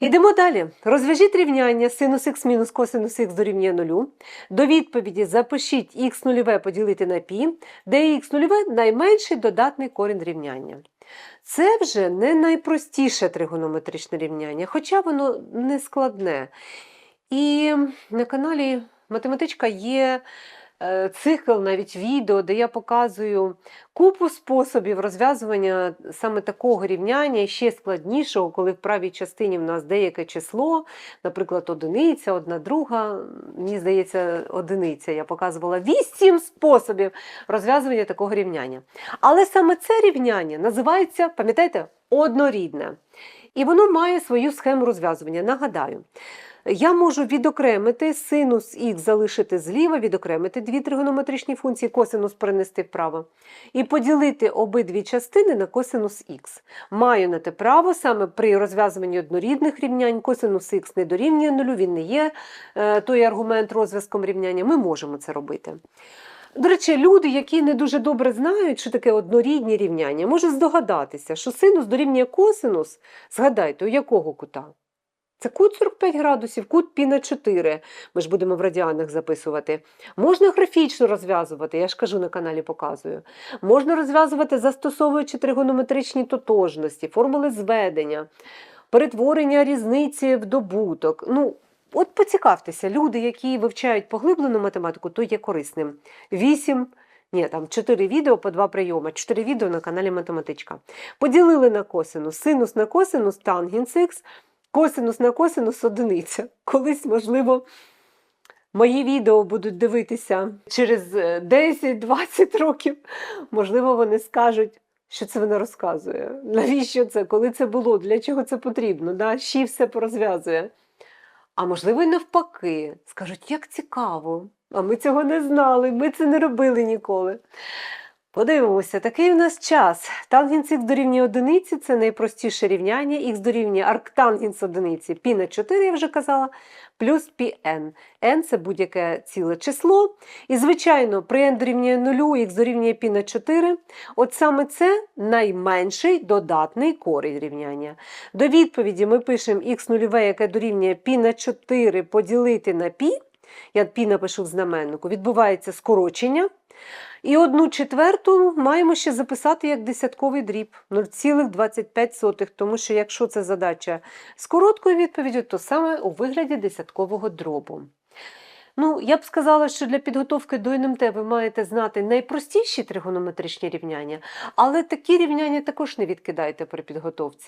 Ідемо далі. Розв'яжіть рівняння синус х мінус косинус х дорівнює нулю. До відповіді запишіть х нульове поділити на пі, де х нульове найменший додатний корінь рівняння. Це вже не найпростіше тригонометричне рівняння, хоча воно не складне. І на каналі Математичка є цикл, навіть відео, де я показую купу способів розв'язування саме такого рівняння, ще складнішого, коли в правій частині в нас деяке число, наприклад, одиниця, одна друга, мені здається, одиниця. Я показувала вісім способів розв'язування такого рівняння. Але саме це рівняння називається, пам'ятаєте, однорідне. І воно має свою схему розв'язування. Нагадаю, я можу відокремити синус х залишити зліва, відокремити дві тригонометричні функції, косинус перенести вправо, і поділити обидві частини на косинус х. Маю на те право саме при розв'язуванні однорідних рівнянь, косинус х не дорівнює нулю, він не є е, той аргумент розв'язком рівняння. Ми можемо це робити. До речі, люди, які не дуже добре знають, що таке однорідні рівняння, можуть здогадатися, що синус дорівнює косинус, згадайте, у якого кута? Це кут 45 градусів, кут пі на 4. Ми ж будемо в радіанах записувати. Можна графічно розв'язувати, я ж кажу на каналі показую. Можна розв'язувати, застосовуючи тригонометричні тотожності, формули зведення, перетворення різниці в добуток. Ну, от поцікавтеся, люди, які вивчають поглиблену математику, то є корисним. Вісім. Ні, там 4 відео по 2 прийоми, 4 відео на каналі Математичка. Поділили на косинус, синус на косинус, тангенс х, косинус на косинус одиниця. Колись, можливо, мої відео будуть дивитися через е, 10-20 років. Можливо, вони скажуть, що це вона розказує. Навіщо це? Коли це було? Для чого це потрібно? Да? Ще все порозв'язує. А можливо, і навпаки, скажуть, як цікаво. А ми цього не знали, ми це не робили ніколи. Подивимося, такий у нас час. Тангенс х дорівнює одиниці це найпростіше рівняння. Х дорівнює арктангенс одиниці пі на 4, я вже казала, плюс пін. N це будь-яке ціле число. І, звичайно, при n дорівнює 0, х дорівнює пі на 4. От саме це найменший додатний корінь рівняння. До відповіді ми пишемо х нульове, яке дорівнює пі на 4 поділити на пі. Я π напишу в знаменнику, відбувається скорочення. І одну четверту маємо ще записати як десятковий дріб 0,25, тому що якщо це задача з короткою відповіддю, то саме у вигляді десяткового дробу. Ну, я б сказала, що для підготовки до НМТ ви маєте знати найпростіші тригонометричні рівняння, але такі рівняння також не відкидайте при підготовці.